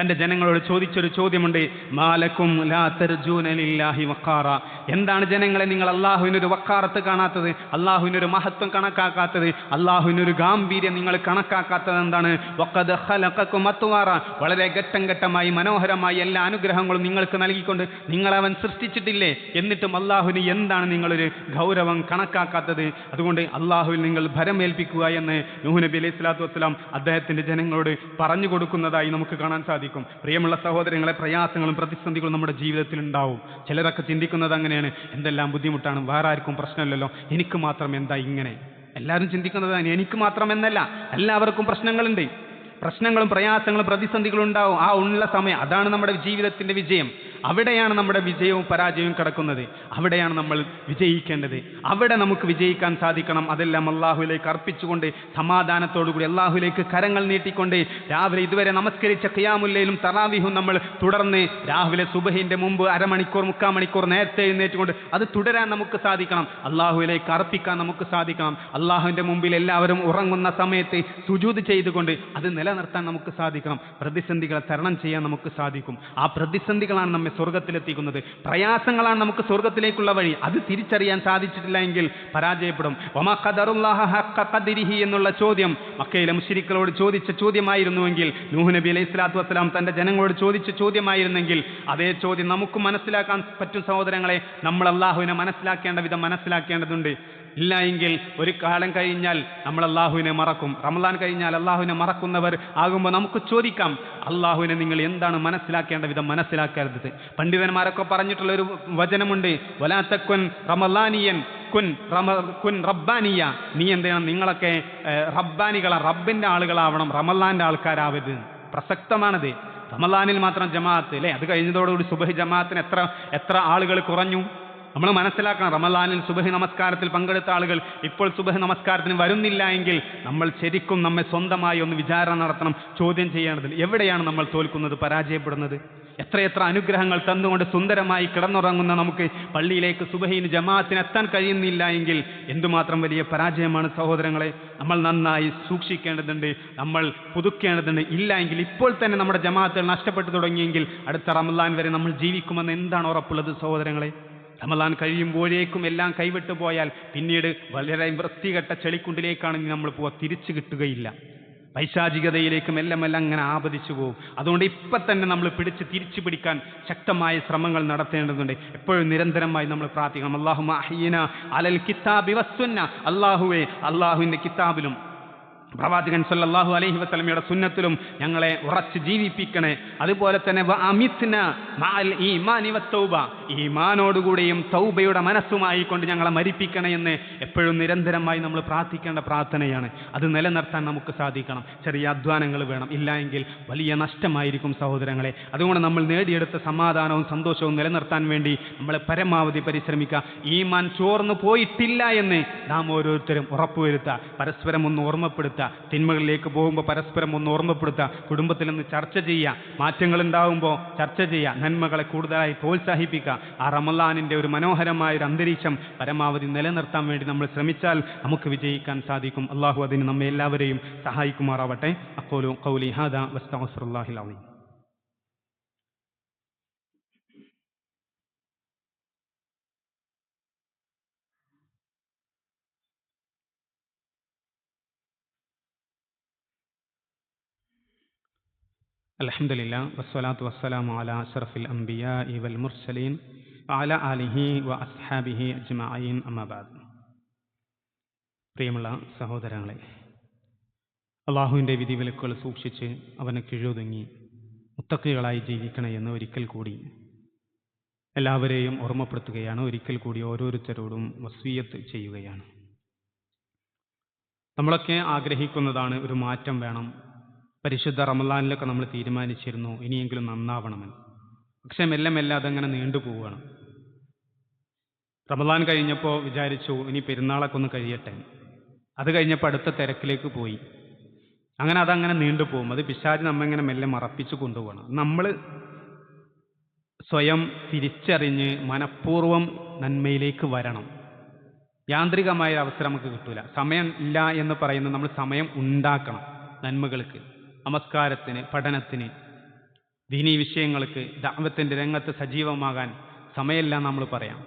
തന്റെ ജനങ്ങളോട് ചോദിച്ചൊരു ചോദ്യമുണ്ട് മാലക്കും ലാത്തർജൂനലില്ലാഹി വക്കാറ എന്താണ് ജനങ്ങളെ നിങ്ങൾ അള്ളാഹുവിനൊരു വക്കാറത്ത് കാണാത്തത്? അള്ളാഹുവിനൊരു മഹത്വം കണക്കാക്കാത്തത്? അള്ളാഹുവിനൊരു ഗാംഭീര്യം നിങ്ങൾ കണക്കാക്കാത്തത് എന്താണ്? വക്കത് ഹലക്കും മത്തുവാറ വളരെ ഘട്ടം ഘട്ടമായി മനോഹരമായി എല്ലാ അനുഗ്രഹങ്ങളും നിങ്ങൾക്ക് നൽകിക്കൊണ്ട് നിങ്ങളവൻ സൃഷ്ടിച്ചിട്ടില്ലേ? എന്നിട്ടും അള്ളാഹുവിന് എന്താണ് നിങ്ങളൊരു ഗൗരവം കണക്കാക്കാത്തത്? അതുകൊണ്ട് അള്ളാഹുവിൽ നിങ്ങൾ ഭരമേൽപ്പിക്കുക എന്ന് നൂഹ് നബി അലൈഹി സ്വലാത്തു വസ്സലാം അദ്ദേഹത്തിന്റെ ജനങ്ങളോട് പറഞ്ഞു കൊടുക്കുന്നതായി നമുക്ക് കാണാൻ സാധിക്കും. പ്രിയമുള്ള സഹോദരങ്ങളെ പ്രയാസങ്ങളും പ്രതിസന്ധികളും നമ്മുടെ ജീവിതത്തിൽ ഉണ്ടാവും. ചിലരൊക്കെ ചിന്തിക്കുന്നത് അങ്ങനെയാണ്. എന്തെല്ലാം ബുദ്ധിമുട്ടാണ്? വേറെ ആർക്കും പ്രശ്നമില്ലല്ലോ. എനിക്ക് മാത്രം എന്താ ഇങ്ങനെ? എല്ലാവരും ചിന്തിക്കുന്നത് ചിന്തിക്കുന്നതാണ് എനിക്ക് മാത്രം എന്നല്ല. എല്ലാവർക്കും പ്രശ്നങ്ങളുണ്ട്. പ്രശ്നങ്ങളും പ്രയാസങ്ങളും പ്രതിസന്ധികളും ഉണ്ടാവും. ആ ഉള്ള സമയം. അതാണ് നമ്മുടെ ജീവിതത്തിന്റെ വിജയം. അവിടെയാണ് നമ്മുടെ വിജയവും പരാജയവും കിടക്കുന്നത്. അവിടെയാണ് നമ്മൾ വിജയിക്കേണ്ടത്. അവിടെ നമുക്ക് വിജയിക്കാൻ സാധിക്കണം. അതെല്ലാം അള്ളാഹുലേക്ക് അർപ്പിച്ചുകൊണ്ട് സമാധാനത്തോടുകൂടി അള്ളാഹുലേക്ക് കരങ്ങൾ നീട്ടിക്കൊണ്ട് രാവിലെ ഇതുവരെ നമസ്കരിച്ച ഖിയാമുല്ലയിലും തറാവിഹും നമ്മൾ തുടർന്ന് രാവിലെ സുബഹിന്റെ മുമ്പ് അരമണിക്കൂർ മുക്കാൽ മണിക്കൂർ നേരത്തെ എഴുന്നേറ്റുകൊണ്ട് അത് തുടരാൻ നമുക്ക് സാധിക്കണം. അള്ളാഹുലേക്ക് അർപ്പിക്കാൻ നമുക്ക് സാധിക്കണം. അള്ളാഹുവിന്റെ മുമ്പിൽ എല്ലാവരും ഉറങ്ങുന്ന സമയത്ത് സുജൂത് ചെയ്തുകൊണ്ട് അത് നിലനിർത്താൻ നമുക്ക് സാധിക്കണം. പ്രതിസന്ധികളെ തരണം ചെയ്യാൻ നമുക്ക് സാധിക്കും. ആ പ്രതിസന്ധികളാണ് നമ്മെ സ്വർഗത്തിലെത്തിക്കുന്നത് പ്രയാസങ്ങളാണ് നമുക്ക് സ്വർഗത്തിലേക്കുള്ള വഴി. അത് തിരിച്ചറിയാൻ സാധിച്ചിട്ടില്ല എങ്കിൽ പരാജയപ്പെടും. എന്നുള്ള ചോദ്യം മക്കയിലെ മുഷരിക്കളോട് ചോദിച്ച ചോദ്യമായിരുന്നുവെങ്കിൽ നൂഹ് നബി അലൈഹി സ്വലാത്തു വസ്സലാം തന്റെ ജനങ്ങളോട് ചോദിച്ച ചോദ്യമായിരുന്നെങ്കിൽ അതേ ചോദ്യം നമുക്ക് മനസ്സിലാക്കാൻ പറ്റും സഹോദരങ്ങളെ. നമ്മൾ അള്ളാഹുവിനെ മനസ്സിലാക്കേണ്ട വിധം മനസ്സിലാക്കേണ്ടതുണ്ട്. ഇല്ല എങ്കിൽ ഒരു കാലം കഴിഞ്ഞാൽ നമ്മൾ അള്ളാഹുവിനെ മറക്കും. റമദാൻ കഴിഞ്ഞാൽ അള്ളാഹുവിനെ മറക്കുന്നവർ ആകുമ്പോൾ നമുക്ക് ചോദിക്കാം അള്ളാഹുവിനെ നിങ്ങൾ എന്താണ് മനസ്സിലാക്കേണ്ട വിധം മനസ്സിലാക്കരുത്? പണ്ഡിതന്മാരൊക്കെ പറഞ്ഞിട്ടുള്ള ഒരു വചനമുണ്ട് വലാത്തക്കുൻ റമലാനിയൻ കുൻ റമ കുൻ റബ്ബാനിയ. നീ എന്ത് ചെയ്യണം? നിങ്ങളൊക്കെ റബ്ബാനികളാണ് റബ്ബിന്റെ ആളുകളാവണം റമദാന്റെ ആൾക്കാരാവരുത്. പ്രസക്തമാണത്. റമലാനിൽ മാത്രം ജമാഅത്ത് അല്ലേ? അത് കഴിഞ്ഞതോടുകൂടി സുബഹി ജമാഅത്തിന് എത്ര എത്ര ആളുകൾ കുറഞ്ഞു? നമ്മൾ മനസ്സിലാക്കണം. റമലാനിൽ സുബഹി നമസ്കാരത്തിൽ പങ്കെടുത്ത ആളുകൾ ഇപ്പോൾ സുബഹി നമസ്കാരത്തിന് വരുന്നില്ല എങ്കിൽ നമ്മൾ ശരിക്കും നമ്മെ സ്വന്തമായി ഒന്ന് വിചാരണ നടത്തണം ചോദ്യം ചെയ്യേണ്ടതിൽ. എവിടെയാണ് നമ്മൾ തോൽക്കുന്നത് പരാജയപ്പെടുന്നത്? എത്രയെത്ര അനുഗ്രഹങ്ങൾ തന്നുകൊണ്ട് സുന്ദരമായി കിടന്നുറങ്ങുന്ന നമുക്ക് പള്ളിയിലേക്ക് സുബഹീന് ജമാഅത്തിന് എത്താൻ കഴിയുന്നില്ല എങ്കിൽ എന്തുമാത്രം വലിയ പരാജയമാണ് സഹോദരങ്ങളെ. നമ്മൾ നന്നായി സൂക്ഷിക്കേണ്ടതുണ്ട് നമ്മൾ പുതുക്കേണ്ടതുണ്ട്. ഇല്ല എങ്കിൽ ഇപ്പോൾ തന്നെ നമ്മുടെ ജമാഅത്തുകൾ നഷ്ടപ്പെട്ടു തുടങ്ങിയെങ്കിൽ അടുത്ത റമദാൻ വരെ നമ്മൾ ജീവിക്കുമെന്ന് എന്താണ് ഉറപ്പുള്ളത് സഹോദരങ്ങളെ? റമലാൻ കഴിയുമ്പോഴേക്കും എല്ലാം കൈവിട്ടു പോയാൽ പിന്നീട് വളരെ വൃത്തികെട്ട ചെളിക്കുണ്ടിലേക്കാണ് നമ്മൾ പോവുക. തിരിച്ചു കിട്ടുകയില്ല. പൈശാചികതയിലേക്കും എല്ലാം എല്ലാം അങ്ങനെ ആപതിച്ചു പോകും അതുകൊണ്ട് ഇപ്പം തന്നെ നമ്മൾ പിടിച്ച് തിരിച്ചു പിടിക്കാൻ ശക്തമായ ശ്രമങ്ങൾ നടത്തേണ്ടതുണ്ട്. എപ്പോഴും നിരന്തരമായി നമ്മൾ പ്രാർത്ഥിക്കണം. അള്ളാഹു അലൽ കിതാബി വസ്സുന്ന. അള്ളാഹുവെ അള്ളാഹുവിന്റെ കിതാബിലും പ്രവാചകൻ സല്ലാഹു അലൈഹി വസല്ലമയുടെ സുന്നത്തിലും ഞങ്ങളെ ഉറച്ച് ജീവിപ്പിക്കണേ. അതുപോലെ തന്നെ ഈമാനോടുകൂടെയും തൗബയുടെ മനസ്സുമായി കൊണ്ട് ഞങ്ങളെ മരിപ്പിക്കണേ എന്ന് എപ്പോഴും നിരന്തരമായി നമ്മൾ പ്രാർത്ഥിക്കേണ്ട പ്രാർത്ഥനയാണ്. അത് നിലനിർത്താൻ നമുക്ക് സാധിക്കണം. ചെറിയ അധ്വാനങ്ങൾ വേണം. ഇല്ല എങ്കിൽ വലിയ നഷ്ടമായിരിക്കും സഹോദരങ്ങളെ. അതുകൊണ്ട് നമ്മൾ നേടിയെടുത്ത സമാധാനവും സന്തോഷവും നിലനിർത്താൻ വേണ്ടി നമ്മൾ പരമാവധി പരിശ്രമിക്കുക. ഈമാൻ ചോർന്നു പോയിട്ടില്ല എന്ന് നാം ഓരോരുത്തരും ഉറപ്പുവരുത്തുക. പരസ്പരം ഒന്ന് ഓർമ്മപ്പെടുത്തുക. തിന്മകളിലേക്ക് പോകുമ്പോൾ പരസ്പരം ഒന്ന് ഓർമ്മപ്പെടുത്തുക കുടുംബത്തിൽ നിന്ന് ചർച്ച ചെയ്യുക മാറ്റങ്ങൾ ഉണ്ടാകുമ്പോൾ ചർച്ച ചെയ്യുക നന്മകളെ കൂടുതലായി പ്രോത്സാഹിപ്പിക്കുക. ആ റമലാനിന്റെ ഒരു മനോഹരമായ ഒരു അന്തരീക്ഷം പരമാവധി നിലനിർത്താൻ വേണ്ടി നമ്മൾ ശ്രമിച്ചാൽ നമുക്ക് വിജയിക്കാൻ സാധിക്കും. അള്ളാഹു അതിന് നമ്മെ എല്ലാവരെയും സഹായിക്കുമാറാവട്ടെ. അപ്പോലും കൗലി ഹാദ വസ്തഫുല്ലാഹിൽ അലീം الحمد لله والصلاة والسلام على أشرف الأنبياء والمرسلين وعلى آله وأصحابه أجمعين أما بعد പ്രിയമുള്ള സഹോദരങ്ങളെ അള്ളാഹുവിൻ്റെ വിധിവിലക്കുകൾ സൂക്ഷിച്ച് അവനെ കീഴൊതുങ്ങി മുത്തക്കുകളായി ജീവിക്കണേ എന്ന് ഒരിക്കൽ കൂടി എല്ലാവരെയും ഓർമ്മപ്പെടുത്തുകയാണ് ഒരിക്കൽ കൂടി ഓരോരുത്തരോടും വസീയത്ത് ചെയ്യുകയാണ് നമ്മളൊക്കെ ആഗ്രഹിക്കുന്നതാണ് ഒരു മാറ്റം വേണം പരിശുദ്ധ റമലാനിലൊക്കെ നമ്മൾ തീരുമാനിച്ചിരുന്നു ഇനിയെങ്കിലും നന്നാവണമെന്ന്. പക്ഷെ മെല്ലെ മെല്ലെ അതങ്ങനെ നീണ്ടുപോവുകയാണ് റമലാൻ കഴിഞ്ഞപ്പോൾ വിചാരിച്ചു ഇനി പെരുന്നാളൊക്കെ ഒന്ന് കഴിയട്ടെ. അത് കഴിഞ്ഞപ്പോൾ അടുത്ത തിരക്കിലേക്ക് പോയി. അങ്ങനെ അതങ്ങനെ നീണ്ടുപോകും അത് പിശാച് നമ്മെങ്ങനെ മെല്ലെ മറപ്പിച്ചു കൊണ്ടുപോകണം. നമ്മൾ സ്വയം തിരിച്ചറിഞ്ഞ് മനഃപൂർവം നന്മയിലേക്ക് വരണം. യാന്ത്രികമായ അവസരം നമുക്ക് കിട്ടൂല. സമയം ഇല്ല എന്ന് പറയുന്നത് നമ്മൾ സമയം ഉണ്ടാക്കണം നന്മകൾക്ക്. നമസ്കാരത്തിന് പഠനത്തിന്. ദീനീ വിഷയങ്ങൾക്ക് ദാവത്തിന്റെ രംഗത്ത് സജീവമാകാൻ സമയമില്ല നമ്മൾ പറയാം.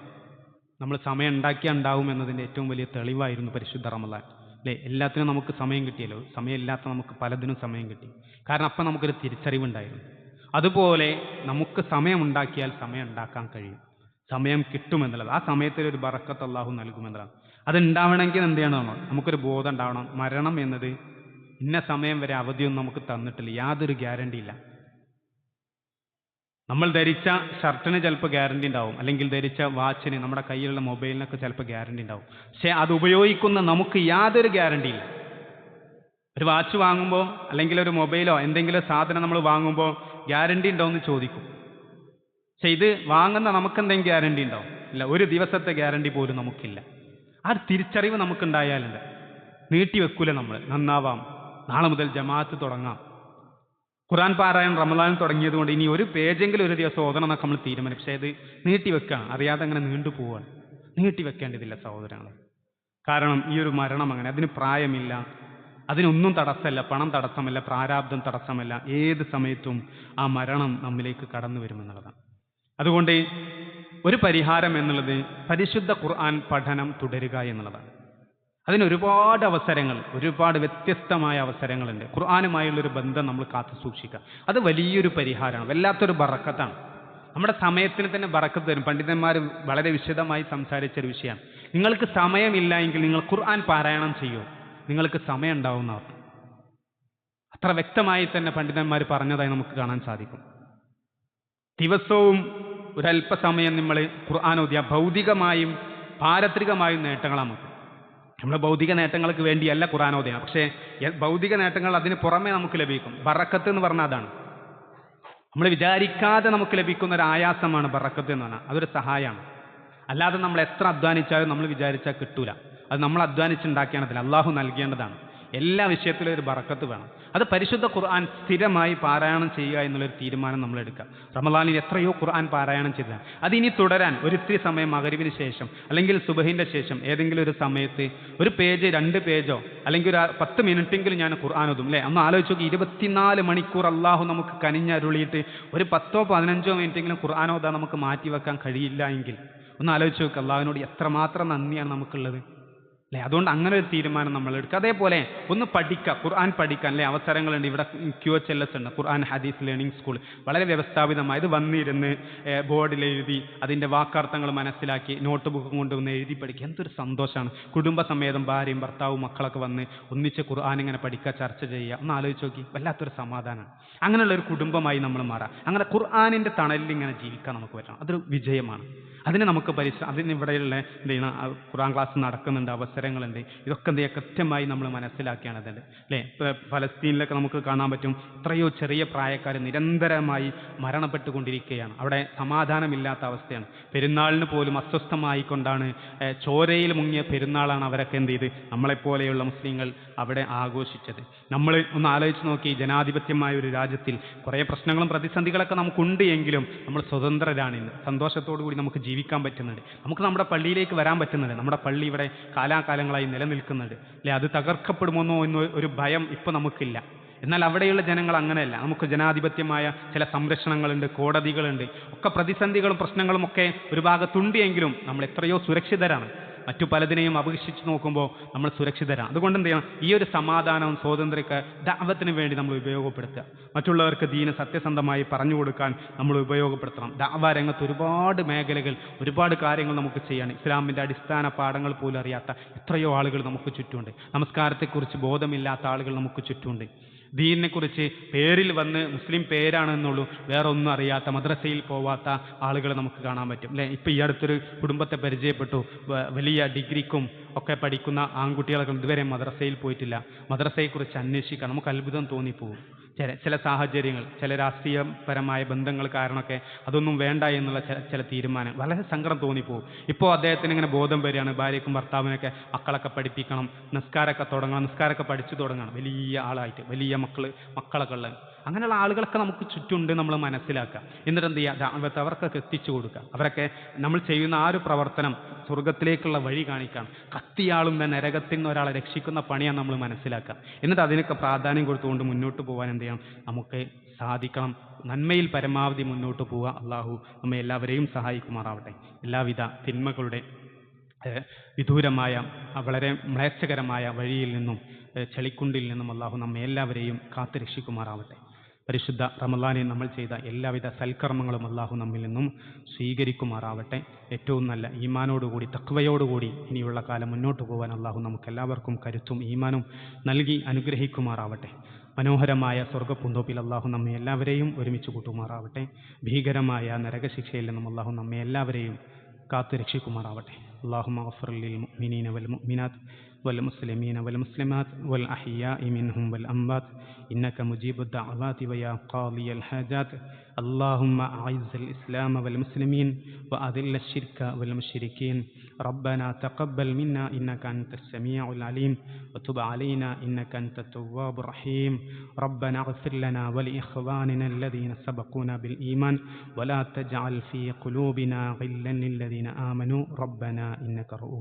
നമ്മൾ സമയം ഉണ്ടാക്കിയാൽ ഉണ്ടാവും എന്നതിന്റെ ഏറ്റവും വലിയ തെളിവായിരുന്നു പരിശുദ്ധ റമലാൻ അല്ലേ? എല്ലാത്തിനും നമുക്ക് സമയം കിട്ടിയല്ലോ. സമയമില്ലാത്ത നമുക്ക് പലതിനും സമയം കിട്ടി. കാരണം അപ്പം നമുക്കൊരു തിരിച്ചറിവുണ്ടായിരുന്നു. അതുപോലെ നമുക്ക് സമയം ഉണ്ടാക്കിയാൽ സമയം ഉണ്ടാക്കാൻ കഴിയും. സമയം കിട്ടുമെന്നുള്ളത് ആ സമയത്തിൽ ഒരു ബറക്കത്ത് അള്ളാഹു നൽകുമെന്നുള്ളതാണ് അത് ഉണ്ടാവണമെങ്കിൽ എന്ത് ചെയ്യണം? നമുക്കൊരു ബോധം ഉണ്ടാവണം. മരണം എന്നത് ഇന്ന സമയം വരെ അവധിയൊന്നും നമുക്ക് തന്നിട്ടില്ല. യാതൊരു ഗ്യാരണ്ടിയില്ല നമ്മൾ ധരിച്ച ഷർട്ടിന് ചിലപ്പോൾ ഗ്യാരണ്ടി ഉണ്ടാവും. അല്ലെങ്കിൽ ധരിച്ച വാച്ചിന് നമ്മുടെ കയ്യിലുള്ള മൊബൈലിനൊക്കെ ചിലപ്പോൾ ഗ്യാരണ്ടി ഉണ്ടാവും. പക്ഷേ അത് ഉപയോഗിക്കുന്ന നമുക്ക് യാതൊരു ഗ്യാരണ്ടിയില്ല ഒരു വാച്ച് വാങ്ങുമ്പോൾ അല്ലെങ്കിൽ ഒരു മൊബൈലോ എന്തെങ്കിലും സാധനം നമ്മൾ വാങ്ങുമ്പോൾ ഗ്യാരണ്ടി ഉണ്ടോ എന്ന് ചോദിക്കും. പക്ഷെ ഇത് വാങ്ങുന്ന നമുക്ക് എന്തെങ്കിലും ഗ്യാരണ്ടി ഉണ്ടോ? ഇല്ല ഒരു ദിവസത്തെ ഗ്യാരണ്ടി പോലും നമുക്കില്ല. ആ തിരിച്ചറിവ് നമുക്കുണ്ടായാലുണ്ട്. നീട്ടി വെക്കൂല നമ്മൾ നന്നാവാം. നാളെ മുതൽ ജമാഅത്ത് തുടങ്ങാം. ഖുറാൻ പാരായണം റമദാൻ തുടങ്ങിയത് കൊണ്ട് ഇനി ഒരു പേജെങ്കിലും ഒരു ദിവസം ഓതണം എന്നൊക്കെ നമ്മൾ തീരുമാനം പക്ഷേ അത് നീട്ടി വെക്കുകയാണ് അറിയാതെ അങ്ങനെ നീണ്ടു പോവാണ്. നീട്ടിവെക്കേണ്ടതില്ല സഹോദരങ്ങൾ കാരണം ഈ ഒരു മരണം അങ്ങനെ അതിന് പ്രായമില്ല. അതിനൊന്നും തടസ്സമല്ല. പണം തടസ്സമല്ല. പ്രാരാബ്ദം തടസ്സമല്ല. ഏത് സമയത്തും ആ മരണം നമ്മിലേക്ക് കടന്നു വരുമെന്നുള്ളതാണ് അതുകൊണ്ട് ഒരു പരിഹാരം എന്നുള്ളത് പരിശുദ്ധ ഖുർആൻ പഠനം തുടരുക എന്നുള്ളതാണ്. അതിന് ഒരുപാട് അവസരങ്ങൾ ഒരുപാട് വ്യത്യസ്തമായ അവസരങ്ങളുണ്ട്. ഖുർആാനുമായുള്ളൊരു ബന്ധം നമ്മൾ കാത്തു സൂക്ഷിക്കുക. അത് വലിയൊരു പരിഹാരമാണ്. വല്ലാത്തൊരു ബറക്കത്താണ്. നമ്മുടെ സമയത്തിന് തന്നെ ബറക്കത്ത് തരും. പണ്ഡിതന്മാർ വളരെ വിശദമായി സംസാരിച്ച ഒരു വിഷയമാണ്. നിങ്ങൾക്ക് സമയമില്ല എങ്കിൽ നിങ്ങൾ ഖുർആൻ പാരായണം ചെയ്യൂ. നിങ്ങൾക്ക് സമയം ഉണ്ടാവുന്ന അത്ര വ്യക്തമായി തന്നെ പണ്ഡിതന്മാർ പറഞ്ഞതായി നമുക്ക് കാണാൻ സാധിക്കും. ദിവസവും ഒരല്പസമയം നമ്മൾ ഖുർആൻ ഓതിയ ഭൗതികമായും പാരത്രികമായും നേട്ടങ്ങൾ നമുക്ക്. നമ്മുടെ ഭൗതിക നേട്ടങ്ങൾക്ക് വേണ്ടിയല്ല ഖുറാനോദയം. പക്ഷേ ഭൗതിക നേട്ടങ്ങൾ അതിന് പുറമെ നമുക്ക് ലഭിക്കും. ബറക്കത്ത് എന്ന് പറഞ്ഞാൽ അതാണ്. നമ്മൾ വിചാരിക്കാതെ നമുക്ക് ലഭിക്കുന്ന ഒരു ആയാസമാണ് ബറക്കത്ത് എന്ന് പറഞ്ഞാൽ. അതൊരു സഹായമാണ്. അല്ലാതെ നമ്മൾ എത്ര അധ്വാനിച്ചാലും നമ്മൾ വിചാരിച്ചാൽ കിട്ടൂല. അത് നമ്മൾ അധ്വാനിച്ചുണ്ടാക്കിയാണതില്ല അള്ളാഹു നൽകേണ്ടതാണ്. എല്ലാ വിഷയത്തിലും ഒരു ബറക്കത്ത് വേണം. അത് പരിശുദ്ധ ഖുർആൻ സ്ഥിരമായി പാരായണം ചെയ്യുക എന്നുള്ളൊരു തീരുമാനം നമ്മൾ എടുക്കുക റമലാനിൽ എത്രയോ ഖുർആൻ പാരായണം ചെയ്ത അത് ഇനി തുടരാൻ ഒരിത്തിരി സമയം മകരിവിന് ശേഷം അല്ലെങ്കിൽ സുബഹിന്റെ ശേഷം ഏതെങ്കിലും ഒരു സമയത്ത് ഒരു പേജ് രണ്ട് പേജോ അല്ലെങ്കിൽ ഒരു പത്ത് മിനിറ്റെങ്കിലും ഞാൻ ഖുർആൻ ഓതും അല്ലേ? ഒന്ന് ആലോചിച്ച് നോക്കി ഇരുപത്തിനാല് മണിക്കൂർ അള്ളാഹു നമുക്ക് കനിഞ്ഞരുളിയിട്ട് ഒരു പത്തോ പതിനഞ്ചോ മിനിറ്റെങ്കിലും ഖുർആൻ ഓതാൻ നമുക്ക് മാറ്റി വെക്കാൻ കഴിയില്ല എങ്കിൽ ഒന്ന് ആലോചിച്ച് നോക്കുക അള്ളാഹുവിനോട് എത്രമാത്രം നന്ദിയാണ് നമുക്കുള്ളത്. അല്ലേ? അതുകൊണ്ട് അങ്ങനെ ഒരു തീരുമാനം നമ്മൾ എടുക്കുക അതേപോലെ ഒന്ന് പഠിക്കുക. ഖുർആൻ പഠിക്കാൻ അല്ലെ? അവസരങ്ങളുണ്ട്. ഇവിടെ ക്യു എച്ച് എൽ എസ് ഉണ്ട്. ഖുർആൻ ഹദീസ് ലേണിംഗ് സ്കൂൾ. വളരെ വ്യവസ്ഥാപിതമായത് വന്നിരുന്ന് ബോർഡിൽ എഴുതി അതിന്റെ വാക്കാർത്ഥങ്ങൾ മനസ്സിലാക്കി നോട്ട് ബുക്ക് കൊണ്ടുവന്ന് എഴുതി പഠിക്കുക. എന്തൊരു സന്തോഷമാണ്. കുടുംബസമേതം ഭാര്യയും ഭർത്താവും മക്കളൊക്കെ വന്ന് ഒന്നിച്ച് ഖുർആൻ ഇങ്ങനെ പഠിക്കുക ചർച്ച ചെയ്യുക. ഒന്ന് ആലോചിച്ച് നോക്കി. വല്ലാത്തൊരു സമാധാനമാണ് അങ്ങനെയുള്ള ഒരു കുടുംബമായി നമ്മൾ മാറാം. അങ്ങനെ ഖുർആാനിന്റെ തണലിൽ ഇങ്ങനെ ജീവിക്കാൻ നമുക്ക് പറ്റണം. അതൊരു വിജയമാണ്. അതിന് നമുക്ക് പരിശ്രമം അതിന് ഇവിടെയുള്ള എന്ത് ചെയ്യണം? ഖുർആൻ ക്ലാസ് നടക്കുന്നുണ്ട്. അവസരങ്ങളുണ്ട്. ഇതൊക്കെ എന്ത് കൃത്യമായി നമ്മൾ മനസ്സിലാക്കിയാണ് അതിന്റെ അല്ലേ ഫലസ്തീനിലൊക്കെ നമുക്ക് കാണാൻ പറ്റും. എത്രയോ ചെറിയ പ്രായക്കാർ നിരന്തരമായി മരണപ്പെട്ടുകൊണ്ടിരിക്കുകയാണ്. അവിടെ സമാധാനമില്ലാത്ത അവസ്ഥയാണ്. പെരുന്നാളിന് പോലും അസ്വസ്ഥമായിക്കൊണ്ടാണ് ചോരയിൽ മുങ്ങിയ പെരുന്നാളാണ് അവരൊക്കെ എന്ത് ചെയ്ത്? നമ്മളെപ്പോലെയുള്ള മുസ്ലിങ്ങൾ അവിടെ ആഘോഷിച്ചത്. നമ്മൾ ഒന്ന് ആലോചിച്ച് നോക്കി ജനാധിപത്യമായ ഒരു രാജ്യത്തിൽ കുറേ പ്രശ്നങ്ങളും പ്രതിസന്ധികളൊക്കെ നമുക്കുണ്ട് എങ്കിലും നമ്മൾ സ്വതന്ത്രരാണ് ഇന്ന്. സന്തോഷത്തോടു കൂടി നമുക്ക് ജീവിക്കാൻ പറ്റുന്നുണ്ട്. നമുക്ക് നമ്മുടെ പള്ളിയിലേക്ക് വരാൻ പറ്റുന്നുണ്ട്. നമ്മുടെ പള്ളി ഇവിടെ കാലാകാലങ്ങളായി നിലനിൽക്കുന്നുണ്ട്. അല്ലെ? അത് തകർക്കപ്പെടുമെന്നോ എന്ന ഒരു ഭയം ഇപ്പോൾ നമുക്കില്ല. എന്നാൽ അവിടെയുള്ള ജനങ്ങൾ അങ്ങനെയല്ല. നമുക്ക് ജനാധിപത്യമായ ചില സംരക്ഷണങ്ങളുണ്ട് കോടതികളുണ്ട്. ഒക്കെ പ്രതിസന്ധികളും പ്രശ്നങ്ങളും ഒക്കെ ഒരു ഭാഗത്തുണ്ട് എങ്കിലും നമ്മൾ എത്രയോ സുരക്ഷിതരാണ്. മറ്റു പലതിനെയും അപേക്ഷിച്ച് നോക്കുമ്പോൾ നമ്മൾ സുരക്ഷിതരാണ് അതുകൊണ്ട് എന്ത് ചെയ്യണം? ഈ ഒരു സമാധാനവും സ്വാതന്ത്ര്യമൊക്കെ ദാവത്തിന് വേണ്ടി നമ്മൾ ഉപയോഗപ്പെടുത്തുക. മറ്റുള്ളവർക്ക് ദീന സത്യസന്ധമായി പറഞ്ഞു കൊടുക്കാൻ നമ്മൾ ഉപയോഗപ്പെടുത്തണം. ദാവ രംഗത്ത് ഒരുപാട് മേഖലകൾ ഒരുപാട് കാര്യങ്ങൾ നമുക്ക് ചെയ്യണം ഇസ്ലാമിന്റെ അടിസ്ഥാന പാഠങ്ങൾ പോലും അറിയാത്ത എത്രയോ ആളുകൾ നമുക്ക് ചുറ്റുമുണ്ട്. നമസ്കാരത്തെക്കുറിച്ച് ബോധമില്ലാത്ത ആളുകൾ നമുക്ക് ചുറ്റുമുണ്ട്. ദീനിനെ കുറിച്ച് പേരിൽ വന്ന് മുസ്ലിം പേരാണെന്നുള്ളൂ. വേറെ ഒന്നും അറിയാത്ത മദ്രസയിൽ പോവാത്ത ആളുകൾ നമുക്ക് കാണാൻ പറ്റും അല്ലേ? ഇപ്പം ഈ അടുത്തൊരു കുടുംബത്തെ പരിചയപ്പെട്ടു. വലിയ ഡിഗ്രിക്കും ഒക്കെ പഠിക്കുന്ന ആൺകുട്ടികളൊക്കെ ഇതുവരെ മദ്രസയിൽ പോയിട്ടില്ല. മദ്രസയെക്കുറിച്ച് അന്വേഷിക്കാൻ നമുക്ക് അത്ഭുതം തോന്നിപ്പോകും. ചില ചില സാഹചര്യങ്ങൾ ചില രാഷ്ട്രീയപരമായ ബന്ധങ്ങൾ കാരണമൊക്കെ അതൊന്നും വേണ്ട എന്നുള്ള ചില ചില തീരുമാനം. വളരെ സങ്കടം തോന്നിപ്പോകും ഇപ്പോൾ അദ്ദേഹത്തിന് ഇങ്ങനെ ബോധം വരികയാണ് ഭാര്യയ്ക്കും ഭർത്താവിനൊക്കെ മക്കളൊക്കെ പഠിപ്പിക്കണം നിസ്കാരമൊക്കെ തുടങ്ങണം നിസ്കാരമൊക്കെ പഠിച്ചു തുടങ്ങണം. വലിയ ആളായിട്ട് വലിയ മക്കൾ മക്കളൊക്കെ ഉള്ള അങ്ങനെയുള്ള ആളുകളൊക്കെ നമുക്ക് ചുറ്റുണ്ട് നമ്മൾ മനസ്സിലാക്കുക. എന്നിട്ട് എന്ത് ചെയ്യുക അവർക്കൊക്കെ എത്തിച്ചു കൊടുക്കുക. അവരൊക്കെ നമ്മൾ ചെയ്യുന്ന ആ ഒരു പ്രവർത്തനം സ്വർഗത്തിലേക്കുള്ള വഴി കാണിക്കാൻ കത്തിയാളുന്ന നരകത്തിൽ നിന്ന് ഒരാളെ രക്ഷിക്കുന്ന പണിയാണ് നമ്മൾ മനസ്സിലാക്കുക. എന്നിട്ട് അതിനൊക്കെ പ്രാധാന്യം കൊടുത്തുകൊണ്ട് മുന്നോട്ട് പോകാൻ എന്ത് ചെയ്യണം? നമുക്ക് സാധിക്കണം. നന്മയിൽ പരമാവധി മുന്നോട്ട് പോവുക. അള്ളാഹു നമ്മെ എല്ലാവരെയും സഹായിക്കുമാറാവട്ടെ. എല്ലാവിധ തിന്മകളുടെ വിദൂരമായ വളരെ മ്ലേച്ഛകരമായ വഴിയിൽ നിന്നും ചെളിക്കുണ്ടിൽ നിന്നും അള്ളാഹു നമ്മെ എല്ലാവരെയും കാത്തു രക്ഷിക്കുമാറാവട്ടെ പരിശുദ്ധ റമലാനെ നമ്മൾ ചെയ്ത എല്ലാവിധ സൽക്കർമ്മങ്ങളും അള്ളാഹു നമ്മിൽ നിന്നും സ്വീകരിക്കുമാറാവട്ടെ. ഏറ്റവും നല്ല ഈമാനോടുകൂടി തക്വയോടുകൂടി ഇനിയുള്ള കാലം മുന്നോട്ട് പോകാൻ അള്ളാഹു നമുക്കെല്ലാവർക്കും കരുത്തും ഈമാനും നൽകി അനുഗ്രഹിക്കുമാറാവട്ടെ. മനോഹരമായ സ്വർഗപ്പുന്തോപ്പിൽ അള്ളാഹു നമ്മെ എല്ലാവരെയും ഒരുമിച്ച് കൂട്ടുമാറാവട്ടെ. ഭീകരമായ നരകശിക്ഷയിൽ നിന്നും അള്ളാഹു നമ്മെ എല്ലാവരെയും കാത്തു രക്ഷിക്കുമാറാവട്ടെ. അള്ളാഹു മഫറുൽ മിനീന വൽ മിനാത്ത് വൽ മുസ്ലിമീന വൽ മുസ്ലിമാത്ത് വൽ അഹിയ ഇമിൻഹും വൽ അംബാത്ത് إنك مجيب الدعوات ويا قاضي الحاجات. اللهم أعز الإسلام والمسلمين وأذل الشرك والمشركين. ربنا تقبل منا إنك أنت السميع العليم. وتب علينا إنك أنت التواب الرحيم. ربنا اغفر لنا ولإخواننا الذين سبقونا بالإيمان. ولا تجعل في قلوبنا غلا للذين آمنوا. ربنا إنك رؤوف